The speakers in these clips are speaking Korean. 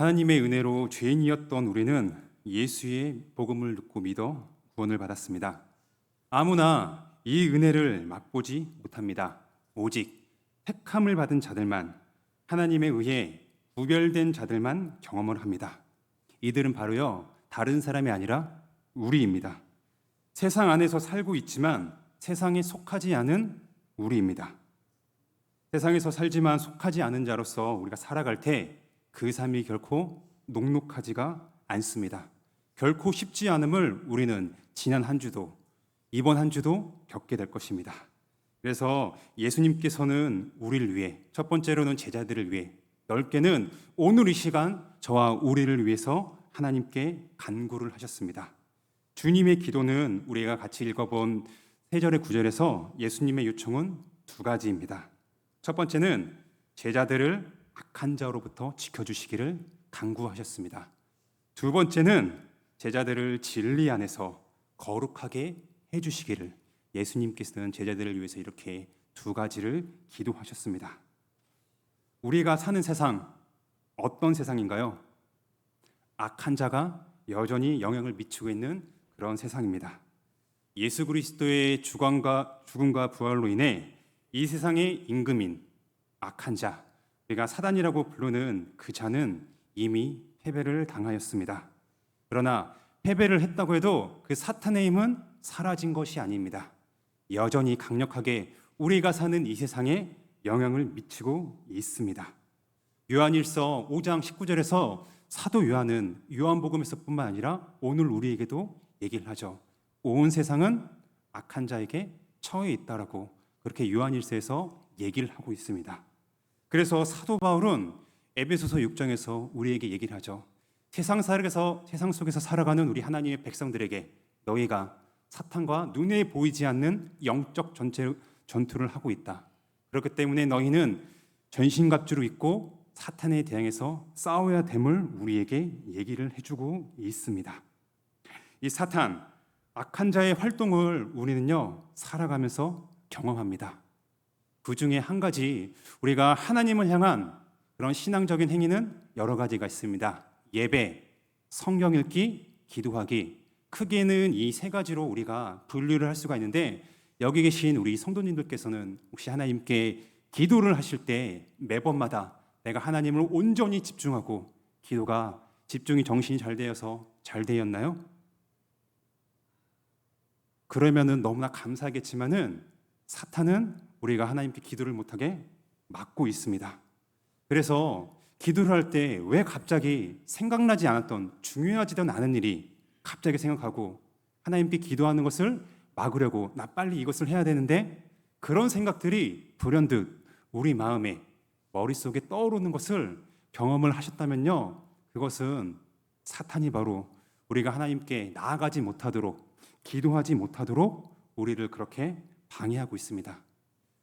하나님의 은혜로 죄인이었던 우리는 예수의 복음을 듣고 믿어 구원을 받았습니다. 아무나 이 은혜를 맛보지 못합니다. 오직 택함을 받은 자들만 하나님에 의해 구별된 자들만 경험을 합니다. 이들은 바로요 다른 사람이 아니라 우리입니다. 세상 안에서 살고 있지만 세상에 속하지 않은 우리입니다. 세상에서 살지만 속하지 않은 자로서 우리가 살아갈 때 그 삶이 결코 녹록하지가 않습니다. 결코 쉽지 않음을 우리는 지난 한 주도 이번 한 주도 겪게 될 것입니다. 그래서 예수님께서는 우리를 위해 첫 번째로는 제자들을 위해 넓게는 오늘 이 시간 저와 우리를 위해서 하나님께 간구를 하셨습니다. 주님의 기도는 우리가 같이 읽어본 세 절의 구절에서 예수님의 요청은 두 가지입니다. 첫 번째는 제자들을 악한 자로부터 지켜주시기를 간구하셨습니다. 두 번째는 제자들을 진리 안에서 거룩하게 해주시기를 예수님께서는 제자들을 위해서 이렇게 두 가지를 기도하셨습니다. 우리가 사는 세상 어떤 세상인가요? 악한 자가 여전히 영향을 미치고 있는 그런 세상입니다. 예수 그리스도의 죽음과 죽음과 부활로 인해 이 세상의 임금인 악한 자, 우리가 사단이라고 부르는 그 자는 이미 패배를 당하였습니다. 그러나 패배를 했다고 해도 그 사탄의 힘은 사라진 것이 아닙니다. 여전히 강력하게 우리가 사는 이 세상에 영향을 미치고 있습니다. 요한일서 5장 19절에서 사도 요한은 요한복음에서뿐만 아니라 오늘 우리에게도 얘기를 하죠. 온 세상은 악한 자에게 처해 있다라고 그렇게 요한일서에서 얘기를 하고 있습니다. 그래서 사도 바울은 에베소서 6장에서 우리에게 얘기를 하죠. 세상 살에서 세상 속에서 살아가는 우리 하나님의 백성들에게 너희가 사탄과 눈에 보이지 않는 영적 전체, 전투를 하고 있다. 그렇기 때문에 너희는 전신갑주로 입고 사탄에 대항해서 싸워야 됨을 우리에게 얘기를 해주고 있습니다. 이 사탄, 악한 자의 활동을 우리는요 살아가면서 경험합니다. 그 중에 한 가지 우리가 하나님을 향한 그런 신앙적인 행위는 여러 가지가 있습니다. 예배, 성경 읽기, 기도하기. 크게는 이 세 가지로 우리가 분류를 할 수가 있는데 여기 계신 우리 성도님들께서는 혹시 하나님께 기도를 하실 때 매번마다 내가 하나님을 온전히 집중하고 기도가 집중이 정신이 잘 되어서 잘 되었나요? 그러면은 너무나 감사하겠지만은 사탄은 우리가 하나님께 기도를 못하게 막고 있습니다. 그래서 기도를 할 때 왜 갑자기 생각나지 않았던 중요하지도 않은 일이 갑자기 생각하고 하나님께 기도하는 것을 막으려고 나 빨리 이것을 해야 되는데 그런 생각들이 불현듯 우리 마음에 머릿속에 떠오르는 것을 경험을 하셨다면요. 그것은 사탄이 바로 우리가 하나님께 나아가지 못하도록 기도하지 못하도록 우리를 그렇게 방해하고 있습니다.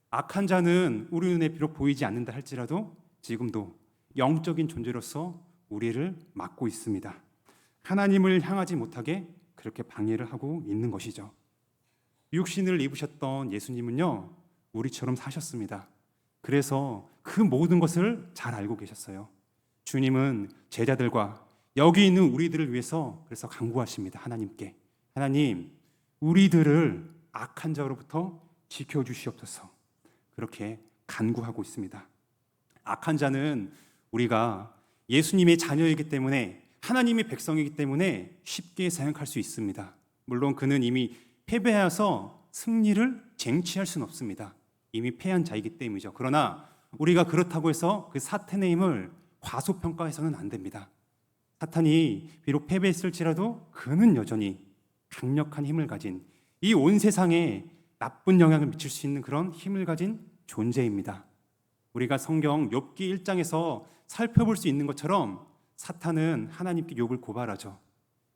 악한 자는 우리 눈에 비록 보이지 않는다 할지라도 지금도 영적인 존재로서 우리를 막고 있습니다. 하나님을 향하지 못하게 그렇게 방해를 하고 있는 것이죠. 육신을 입으셨던 예수님은요, 우리처럼 사셨습니다. 그래서 그 모든 것을 잘 알고 계셨어요. 주님은 제자들과 여기 있는 우리들을 위해서 그래서 강구하십니다. 하나님께. 하나님, 우리들을 악한 자로부터 지켜 주시옵소서. 그렇게 간구하고 있습니다. 악한 자는 우리가 예수님의 자녀이기 때문에 하나님의 백성이기 때문에 쉽게 생각할 수 있습니다. 물론 그는 이미 패배하여서 승리를 쟁취할 수는 없습니다. 이미 패한 자이기 때문이죠. 그러나 우리가 그렇다고 해서 그 사탄의 힘을 과소평가해서는 안 됩니다. 사탄이 비록 패배했을지라도 그는 여전히 강력한 힘을 가진 이 온 세상에 나쁜 영향을 미칠 수 있는 그런 힘을 가진 존재입니다. 우리가 성경 욥기 1장에서 살펴볼 수 있는 것처럼 사탄은 하나님께 욥을 고발하죠.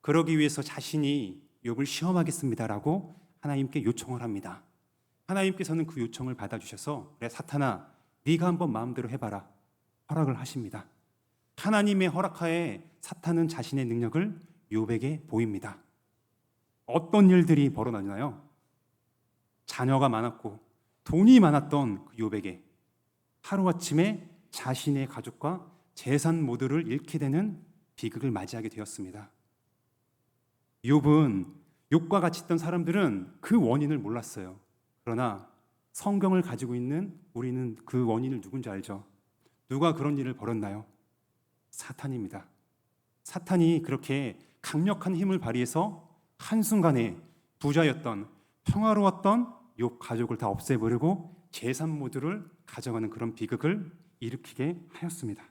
그러기 위해서 자신이 욥을 시험하겠습니다라고 하나님께 요청을 합니다. 하나님께서는 그 요청을 받아 주셔서 그래 사탄아 네가 한번 마음대로 해 봐라 허락을 하십니다. 하나님의 허락하에 사탄은 자신의 능력을 욥에게 보입니다. 어떤 일들이 벌어나나요? 자녀가 많았고 돈이 많았던 그 욥에게 하루아침에 자신의 가족과 재산 모두를 잃게 되는 비극을 맞이하게 되었습니다. 욥은 욥과 같이 있던 사람들은 그 원인을 몰랐어요. 그러나 성경을 가지고 있는 우리는 그 원인을 누군지 알죠. 누가 그런 일을 벌였나요? 사탄입니다. 사탄이 그렇게 강력한 힘을 발휘해서 한순간에 부자였던 평화로웠던 욥 가족을 다 없애버리고 재산 모두를 가져가는 그런 비극을 일으키게 하였습니다.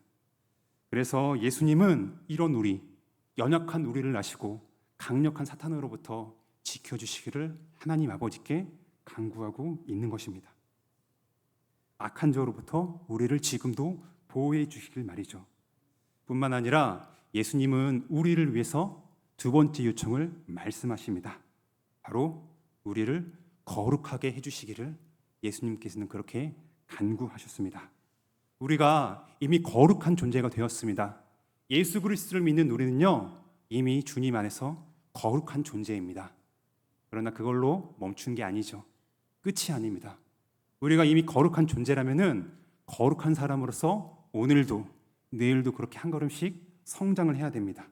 그래서 예수님은 이런 우리, 연약한 우리를 아시고 강력한 사탄으로부터 지켜주시기를 하나님 아버지께 간구하고 있는 것입니다. 악한 자로부터 우리를 지금도 보호해 주시길 말이죠. 뿐만 아니라 예수님은 우리를 위해서 두 번째 요청을 말씀하십니다. 바로 우리를 거룩하게 해주시기를 예수님께서는 그렇게 간구하셨습니다. 우리가 이미 거룩한 존재가 되었습니다. 예수 그리스도를 믿는 우리는요 이미 주님 안에서 거룩한 존재입니다. 그러나 그걸로 멈춘 게 아니죠. 끝이 아닙니다. 우리가 이미 거룩한 존재라면은 거룩한 사람으로서 오늘도 내일도 그렇게 한 걸음씩 성장을 해야 됩니다.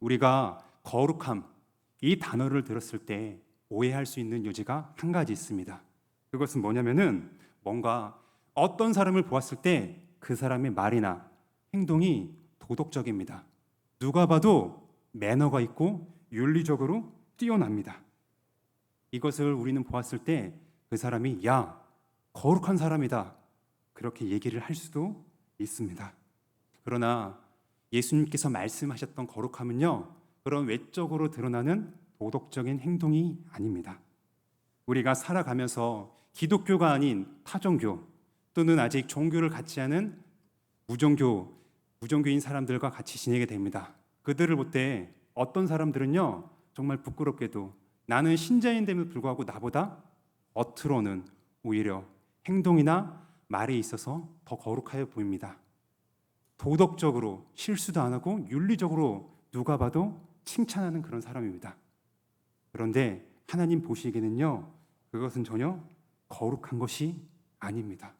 우리가 거룩함 이 단어를 들었을 때 오해할 수 있는 여지가 한 가지 있습니다. 그것은 뭐냐면은 뭔가 어떤 사람을 보았을 때 그 사람의 말이나 행동이 도덕적입니다. 누가 봐도 매너가 있고 윤리적으로 뛰어납니다. 이것을 우리는 보았을 때 그 사람이 야 거룩한 사람이다 그렇게 얘기를 할 수도 있습니다. 그러나 예수님께서 말씀하셨던 거룩함은요 그런 외적으로 드러나는 도덕적인 행동이 아닙니다. 우리가 살아가면서 기독교가 아닌 타종교 또는 아직 종교를 갖지 않은 무종교 무종교인 사람들과 같이 지내게 됩니다. 그들을 볼 때 어떤 사람들은요 정말 부끄럽게도 나는 신자인데도 불구하고 나보다 겉으로는 오히려 행동이나 말에 있어서 더 거룩하여 보입니다. 도덕적으로 실수도 안 하고 윤리적으로 누가 봐도 칭찬하는 그런 사람입니다. 그런데 하나님 보시기에는요, 그것은 전혀 거룩한 것이 아닙니다.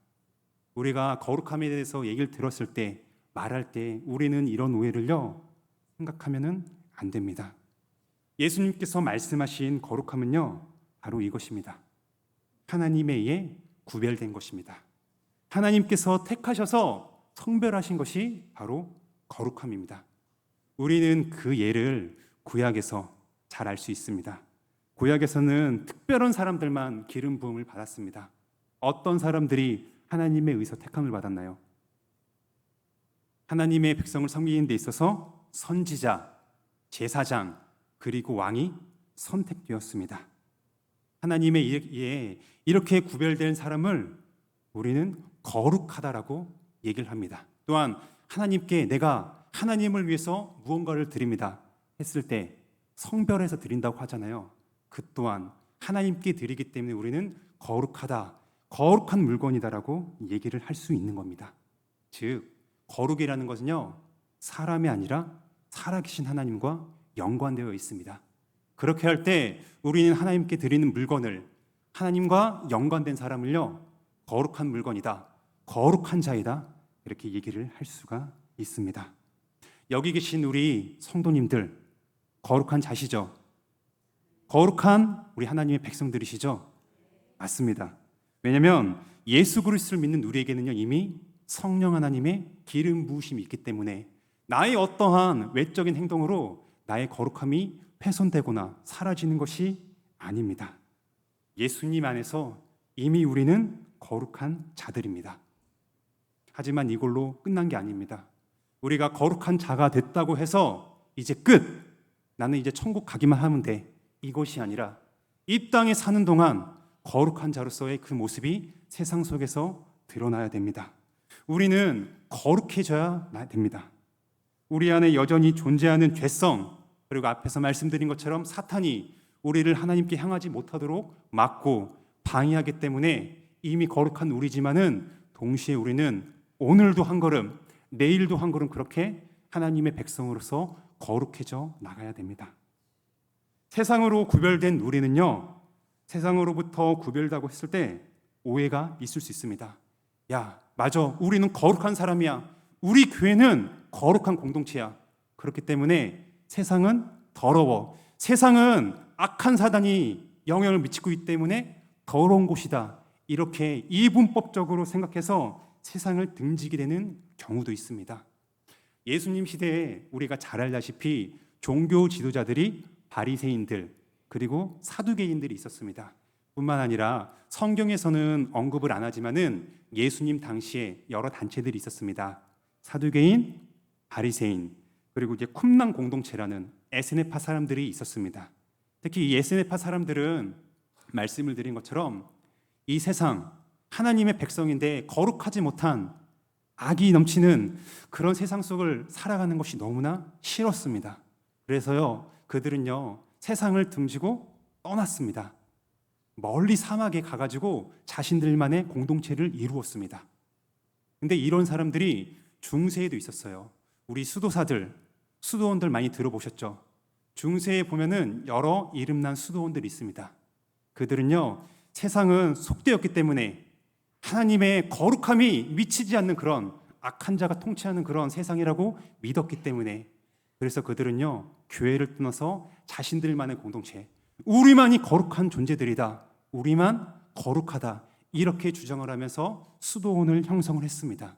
우리가 거룩함에 대해서 얘기를 들었을 때, 말할 때 우리는 이런 오해를요, 생각하면은 안 됩니다. 예수님께서 말씀하신 거룩함은요, 바로 이것입니다. 하나님에 의해 구별된 것입니다. 하나님께서 택하셔서 성별하신 것이 바로 거룩함입니다. 우리는 그 예를 구약에서 잘 알 수 있습니다. 구약에서는 특별한 사람들만 기름 부음을 받았습니다. 어떤 사람들이 하나님의 의서 택함을 받았나요? 하나님의 백성을 섬기는 데 있어서 선지자, 제사장, 그리고 왕이 선택되었습니다. 하나님의 이에 이렇게 구별된 사람을 우리는 거룩하다라고 얘기를 합니다. 또한 하나님께 내가 하나님을 위해서 무언가를 드립니다 했을 때 성별해서 드린다고 하잖아요. 그 또한 하나님께 드리기 때문에 우리는 거룩하다, 거룩한 물건이다라고 얘기를 할 수 있는 겁니다. 즉 거룩이라는 것은요 사람이 아니라 살아계신 하나님과 연관되어 있습니다. 그렇게 할 때 우리는 하나님께 드리는 물건을 하나님과 연관된 사람을요 거룩한 물건이다, 거룩한 자이다 이렇게 얘기를 할 수가 있습니다. 여기 계신 우리 성도님들 거룩한 자시죠? 거룩한 우리 하나님의 백성들이시죠? 맞습니다. 왜냐하면 예수 그리스도를 믿는 우리에게는요 이미 성령 하나님의 기름 부으심이 있기 때문에 나의 어떠한 외적인 행동으로 나의 거룩함이 훼손되거나 사라지는 것이 아닙니다. 예수님 안에서 이미 우리는 거룩한 자들입니다. 하지만 이걸로 끝난 게 아닙니다. 우리가 거룩한 자가 됐다고 해서 이제 끝. 나는 이제 천국 가기만 하면 돼. 이것이 아니라 이 땅에 사는 동안 거룩한 자로서의 그 모습이 세상 속에서 드러나야 됩니다. 우리는 거룩해져야 됩니다. 우리 안에 여전히 존재하는 죄성, 그리고 앞에서 말씀드린 것처럼 사탄이 우리를 하나님께 향하지 못하도록 막고 방해하기 때문에 이미 거룩한 우리지만은 동시에 우리는 오늘도 한 걸음, 내일도 한 걸음 그렇게 하나님의 백성으로서 거룩해져 나가야 됩니다. 세상으로 구별된 우리는요, 세상으로부터 구별다고 했을 때 오해가 있을 수 있습니다. 야, 맞아. 우리는 거룩한 사람이야. 우리 교회는 거룩한 공동체야. 그렇기 때문에 세상은 더러워. 세상은 악한 사단이 영향을 미치고 있기 때문에 더러운 곳이다. 이렇게 이분법적으로 생각해서 세상을 등지게 되는 경우도 있습니다. 예수님 시대에 우리가 잘 알다시피 종교 지도자들이 바리새인들 그리고 사두개인들이 있었습니다. 뿐만 아니라 성경에서는 언급을 안 하지만은 예수님 당시에 여러 단체들이 있었습니다. 사두개인, 바리새인, 그리고 이제 쿰랑 공동체라는 에스네파 사람들이 있었습니다. 특히 이 에스네파 사람들은 말씀을 드린 것처럼 이 세상 하나님의 백성인데 거룩하지 못한 악이 넘치는 그런 세상 속을 살아가는 것이 너무나 싫었습니다. 그래서요, 그들은요, 세상을 등지고 떠났습니다. 멀리 사막에 가가지고 자신들만의 공동체를 이루었습니다. 근데 이런 사람들이 중세에도 있었어요. 우리 수도사들, 수도원들 많이 들어보셨죠? 중세에 보면은 여러 이름난 수도원들이 있습니다. 그들은요, 세상은 속되었기 때문에 하나님의 거룩함이 미치지 않는 그런 악한 자가 통치하는 그런 세상이라고 믿었기 때문에 그래서 그들은요, 교회를 떠나서 자신들만의 공동체, 우리만이 거룩한 존재들이다. 우리만 거룩하다. 이렇게 주장을 하면서 수도원을 형성을 했습니다.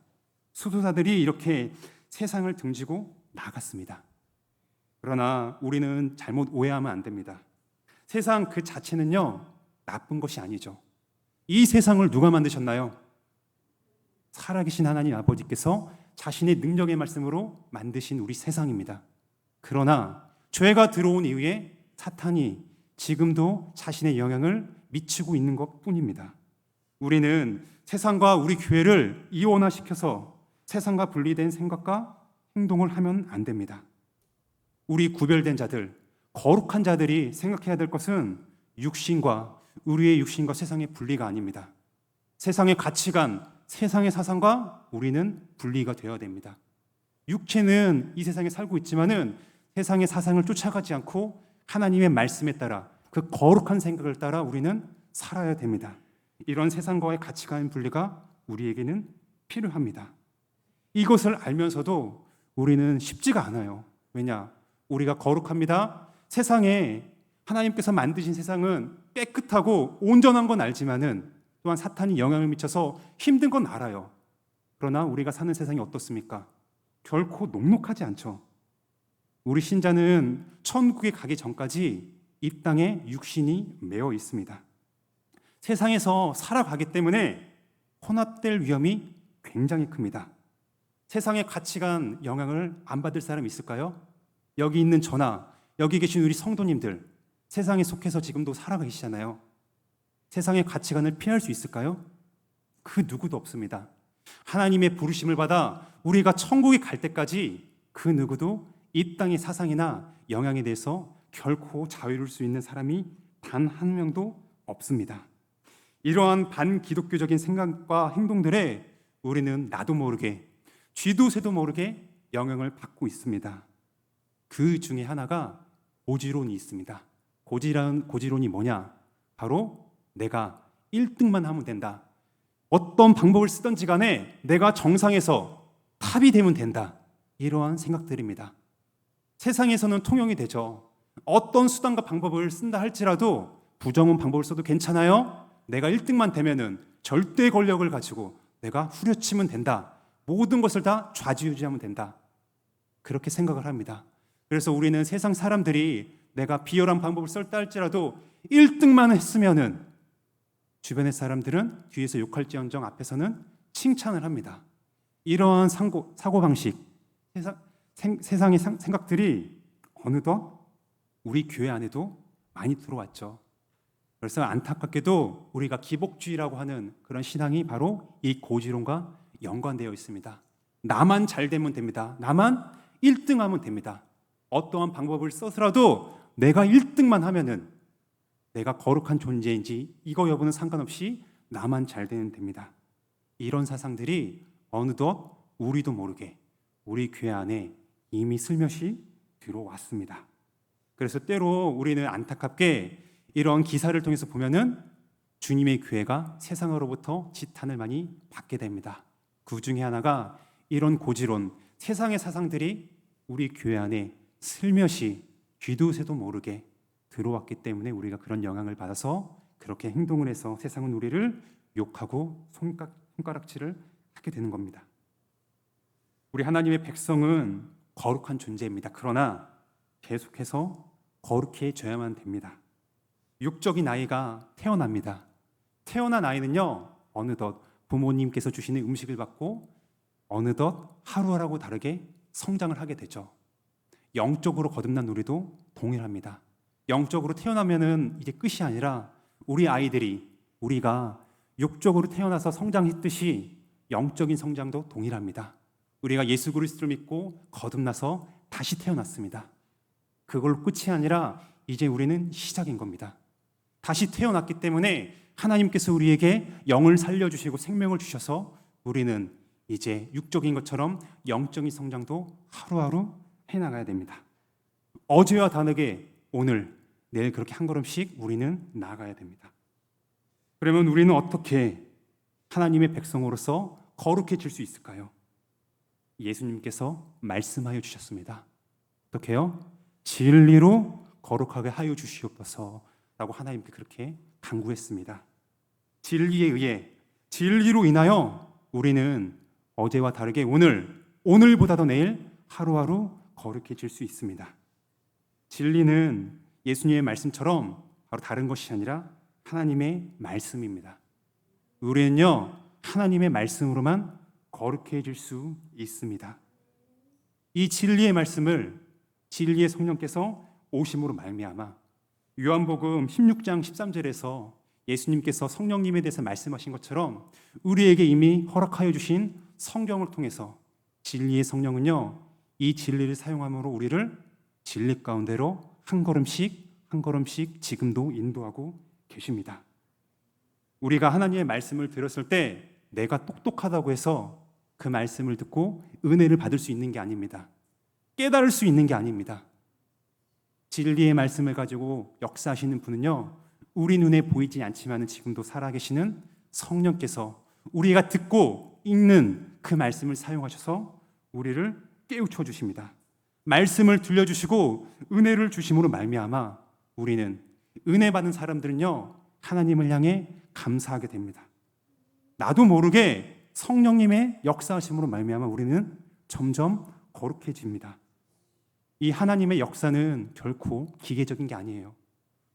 수도사들이 이렇게 세상을 등지고 나갔습니다. 그러나 우리는 잘못 오해하면 안 됩니다. 세상 그 자체는요, 나쁜 것이 아니죠. 이 세상을 누가 만드셨나요? 살아계신 하나님 아버지께서 자신의 능력의 말씀으로 만드신 우리 세상입니다. 그러나 죄가 들어온 이후에 사탄이 지금도 자신의 영향을 미치고 있는 것 뿐입니다. 우리는 세상과 우리 교회를 이원화시켜서 세상과 분리된 생각과 행동을 하면 안 됩니다. 우리 구별된 자들, 거룩한 자들이 생각해야 될 것은 육신과 우리의 육신과 세상의 분리가 아닙니다. 세상의 가치관, 세상의 사상과 우리는 분리가 되어야 됩니다. 육체는 이 세상에 살고 있지만은 세상의 사상을 쫓아가지 않고 하나님의 말씀에 따라 그 거룩한 생각을 따라 우리는 살아야 됩니다. 이런 세상과의 가치관 분리가 우리에게는 필요합니다. 이것을 알면서도 우리는 쉽지가 않아요. 왜냐? 우리가 거룩합니다. 세상에 하나님께서 만드신 세상은 깨끗하고 온전한 건 알지만은 또한 사탄이 영향을 미쳐서 힘든 건 알아요. 그러나 우리가 사는 세상이 어떻습니까? 결코 녹록하지 않죠. 우리 신자는 천국에 가기 전까지 이 땅에 육신이 매어 있습니다. 세상에서 살아가기 때문에 혼합될 위험이 굉장히 큽니다. 세상의 가치관 영향을 안 받을 사람 있을까요? 여기 있는 저나 여기 계신 우리 성도님들 세상에 속해서 지금도 살아계시잖아요. 세상의 가치관을 피할 수 있을까요? 그 누구도 없습니다. 하나님의 부르심을 받아 우리가 천국에 갈 때까지 그 누구도 이 땅의 사상이나 영향에 대해서 결코 자유로울 수 있는 사람이 단 한 명도 없습니다. 이러한 반기독교적인 생각과 행동들에 우리는 나도 모르게 쥐도 새도 모르게 영향을 받고 있습니다. 그 중에 하나가 고지론이 있습니다. 고지론, 고지론이 뭐냐? 바로 내가 1등만 하면 된다. 어떤 방법을 쓰든지 간에 내가 정상에서 탑이 되면 된다. 이러한 생각들입니다. 세상에서는 통용이 되죠. 어떤 수단과 방법을 쓴다 할지라도 부정은 방법을 써도 괜찮아요. 내가 1등만 되면은 절대 권력을 가지고 내가 후려치면 된다. 모든 것을 다 좌지우지하면 된다. 그렇게 생각을 합니다. 그래서 우리는 세상 사람들이 내가 비열한 방법을 썼다 할지라도 1등만 했으면은 주변의 사람들은 뒤에서 욕할지언정 앞에서는 칭찬을 합니다. 이러한 사고, 사고방식, 세상, 상, 생각들이 어느덧 우리 교회 안에도 많이 들어왔죠. 그래서 안타깝게도 우리가 기복주의라고 하는 그런 신앙이 바로 이 고지론과 연관되어 있습니다. 나만 잘 되면 됩니다. 나만 1등하면 됩니다. 어떠한 방법을 써서라도 내가 1등만 하면은 내가 거룩한 존재인지 이거 여부는 상관없이 나만 잘 되면 됩니다. 이런 사상들이 어느덧 우리도 모르게 우리 교회 안에 이미 슬며시 들어왔습니다. 그래서 때로 우리는 안타깝게 이런 기사를 통해서 보면은 주님의 교회가 세상으로부터 지탄을 많이 받게 됩니다. 그 중에 하나가 이런 고지론, 세상의 사상들이 우리 교회 안에 슬며시 쥐도 새도 모르게 들어왔기 때문에 우리가 그런 영향을 받아서 그렇게 행동을 해서 세상은 우리를 욕하고 손가, 손가락질을 하게 되는 겁니다. 우리 하나님의 백성은 거룩한 존재입니다. 그러나 계속해서 거룩해져야만 됩니다. 육적인 아이가 태어납니다. 태어난 아이는요, 어느덧 부모님께서 주시는 음식을 받고 어느덧 하루하고 다르게 성장을 하게 되죠. 영적으로 거듭난 우리도 동일합니다. 영적으로 태어나면은 이게 끝이 아니라 우리 아이들이 우리가 육적으로 태어나서 성장했듯이 영적인 성장도 동일합니다. 우리가 예수 그리스도를 믿고 거듭나서 다시 태어났습니다. 그걸 끝이 아니라 이제 우리는 시작인 겁니다. 다시 태어났기 때문에 하나님께서 우리에게 영을 살려주시고 생명을 주셔서 우리는 이제 육적인 것처럼 영적인 성장도 하루하루 해나가야 됩니다. 어제와 다르게 오늘, 내일 그렇게 한 걸음씩 우리는 나아가야 됩니다. 그러면 우리는 어떻게 하나님의 백성으로서 거룩해질 수 있을까요? 예수님께서 말씀하여 주셨습니다. 어떻게요? 진리로 거룩하게 하여 주시옵소서라고 하나님께 그렇게 강구했습니다. 진리에 의해 진리로 인하여 우리는 어제와 다르게 오늘 오늘보다도 내일 하루하루 거룩해질 수 있습니다. 진리는 예수님의 말씀처럼 바로 다른 것이 아니라 하나님의 말씀입니다. 우리는요 하나님의 말씀으로만 거룩해질 수 있습니다. 이 진리의 말씀을 진리의 성령께서 오심으로 말미암아 요한복음 16장 13절에서 예수님께서 성령님에 대해서 말씀하신 것처럼 우리에게 이미 허락하여 주신 성경을 통해서 진리의 성령은요 이 진리를 사용함으로 우리를 진리 가운데로 한 걸음씩 한 걸음씩 지금도 인도하고 계십니다. 우리가 하나님의 말씀을 들었을 때 내가 똑똑하다고 해서 그 말씀을 듣고 은혜를 받을 수 있는 게 아닙니다. 깨달을 수 있는 게 아닙니다. 진리의 말씀을 가지고 역사하시는 분은요, 우리 눈에 보이지 않지만 지금도 살아계시는 성령께서 우리가 듣고 읽는 그 말씀을 사용하셔서 우리를 깨우쳐 주십니다. 말씀을 들려주시고 은혜를 주심으로 말미암아 우리는 은혜 받은 사람들은요 하나님을 향해 감사하게 됩니다. 나도 모르게 성령님의 역사하심으로 말미암아 우리는 점점 거룩해집니다. 이 하나님의 역사는 결코 기계적인 게 아니에요.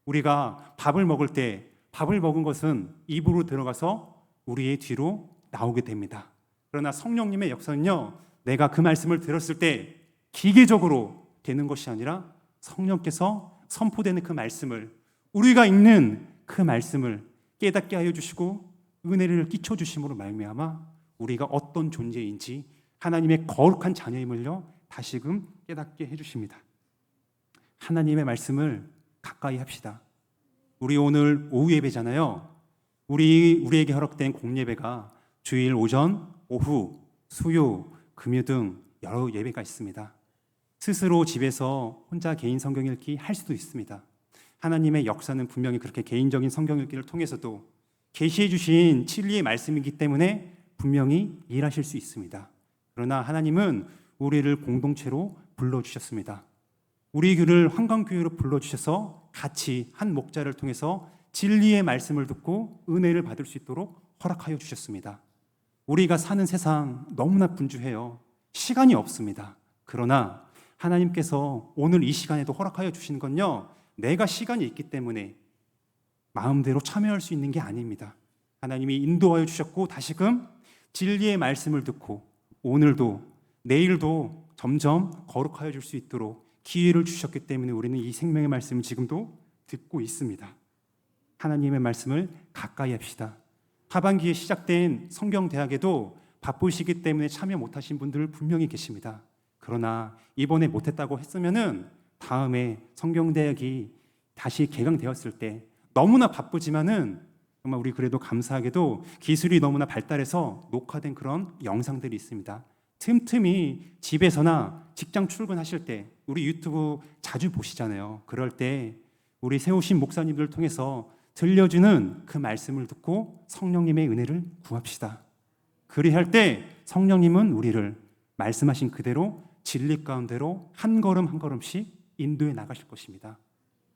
우리가 밥을 먹을 때 밥을 먹은 것은 입으로 들어가서 우리의 뒤로 나오게 됩니다. 그러나 성령님의 역사는요, 내가 그 말씀을 들었을 때 기계적으로 되는 것이 아니라 성령께서 선포되는 그 말씀을 우리가 읽는 그 말씀을 깨닫게 하여 주시고 은혜를 끼쳐 주심으로 말미암아 우리가 어떤 존재인지 하나님의 거룩한 자녀임을요 다시금 깨닫게 해 주십니다. 하나님의 말씀을 가까이 합시다. 우리 오늘 오후 예배잖아요. 우리 우리에게 허락된 공예배가 주일 오전, 오후, 수요, 금요 등 여러 예배가 있습니다. 스스로 집에서 혼자 개인 성경 읽기 할 수도 있습니다. 하나님의 역사는 분명히 그렇게 개인적인 성경 읽기를 통해서도 계시해 주신 진리의 말씀이기 때문에 분명히 일하실 수 있습니다. 그러나 하나님은 우리를 공동체로 불러 주셨습니다. 우리 교를 환광교회로 불러 주셔서 같이 한 목자를 통해서 진리의 말씀을 듣고 은혜를 받을 수 있도록 허락하여 주셨습니다. 우리가 사는 세상 너무나 분주해요. 시간이 없습니다. 그러나 하나님께서 오늘 이 시간에도 허락하여 주신 건요. 내가 시간이 있기 때문에 마음대로 참여할 수 있는 게 아닙니다. 하나님이 인도하여 주셨고 다시금 진리의 말씀을 듣고 오늘도 내일도 점점 거룩하여 줄 수 있도록 기회를 주셨기 때문에 우리는 이 생명의 말씀을 지금도 듣고 있습니다. 하나님의 말씀을 가까이 합시다. 하반기에 시작된 성경 대학에도 바쁘시기 때문에 참여 못하신 분들 분명히 계십니다. 그러나 이번에 못했다고 했으면은 다음에 성경 대학이 다시 개강되었을 때 너무나 바쁘지만은 정말 우리 그래도 감사하게도 기술이 너무나 발달해서 녹화된 그런 영상들이 있습니다. 틈틈이 집에서나 직장 출근하실 때 우리 유튜브 자주 보시잖아요. 그럴 때 우리 세우신 목사님들을 통해서 들려주는 그 말씀을 듣고 성령님의 은혜를 구합시다. 그리할 때 성령님은 우리를 말씀하신 그대로 진리 가운데로 한 걸음 한 걸음씩 인도해 나가실 것입니다.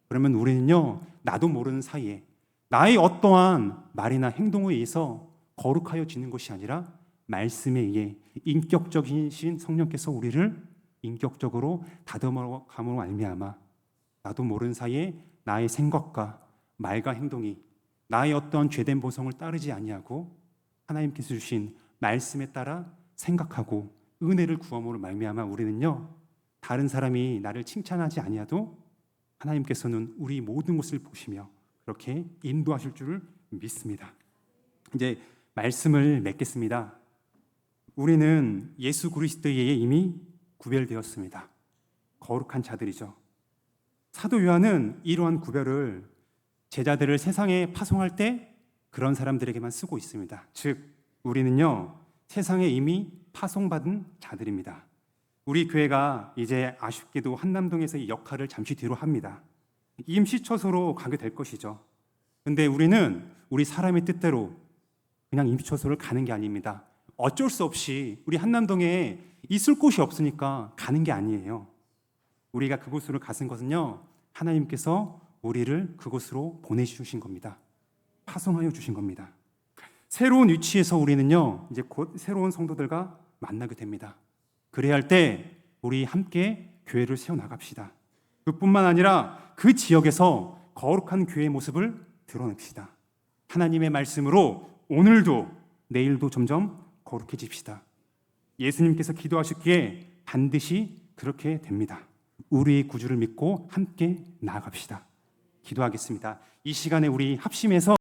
그러면 우리는요, 나도 모르는 사이에 나의 어떠한 말이나 행동에 의해서 거룩하여 지는 것이 아니라 말씀에 의해 인격적이신 성령께서 우리를 인격적으로 다듬어 감으로 말미암아 나도 모르는 사이에 나의 생각과 말과 행동이 나의 어떤 죄된 보성을 따르지 아니하고 하나님께서 주신 말씀에 따라 생각하고 은혜를 구함으로 말미암아 우리는요 다른 사람이 나를 칭찬하지 아니하도 하나님께서는 우리 모든 것을 보시며 그렇게 인도하실 줄을 믿습니다. 이제 말씀을 맺겠습니다. 우리는 예수 그리스도에 이미 구별되었습니다. 거룩한 자들이죠. 사도 요한은 이러한 구별을 제자들을 세상에 파송할 때 그런 사람들에게만 쓰고 있습니다. 즉, 우리는요, 세상에 이미 파송받은 자들입니다. 우리 교회가 이제 아쉽게도 한남동에서 이 역할을 잠시 뒤로 합니다. 임시처소로 가게 될 것이죠. 근데 우리는 우리 사람의 뜻대로 그냥 임시처소를 가는 게 아닙니다. 어쩔 수 없이 우리 한남동에 있을 곳이 없으니까 가는 게 아니에요. 우리가 그곳으로 갔은 것은요, 하나님께서 우리를 그곳으로 보내주신 겁니다. 파송하여 주신 겁니다. 새로운 위치에서 우리는요, 이제 곧 새로운 성도들과 만나게 됩니다. 그래야 할 때 우리 함께 교회를 세워 나갑시다. 그뿐만 아니라 그 지역에서 거룩한 교회의 모습을 드러냅시다. 하나님의 말씀으로 오늘도 내일도 점점 거룩해집시다. 예수님께서 기도하셨기에 반드시 그렇게 됩니다. 우리의 구주를 믿고 함께 나아갑시다. 기도하겠습니다. 이 시간에 우리 합심해서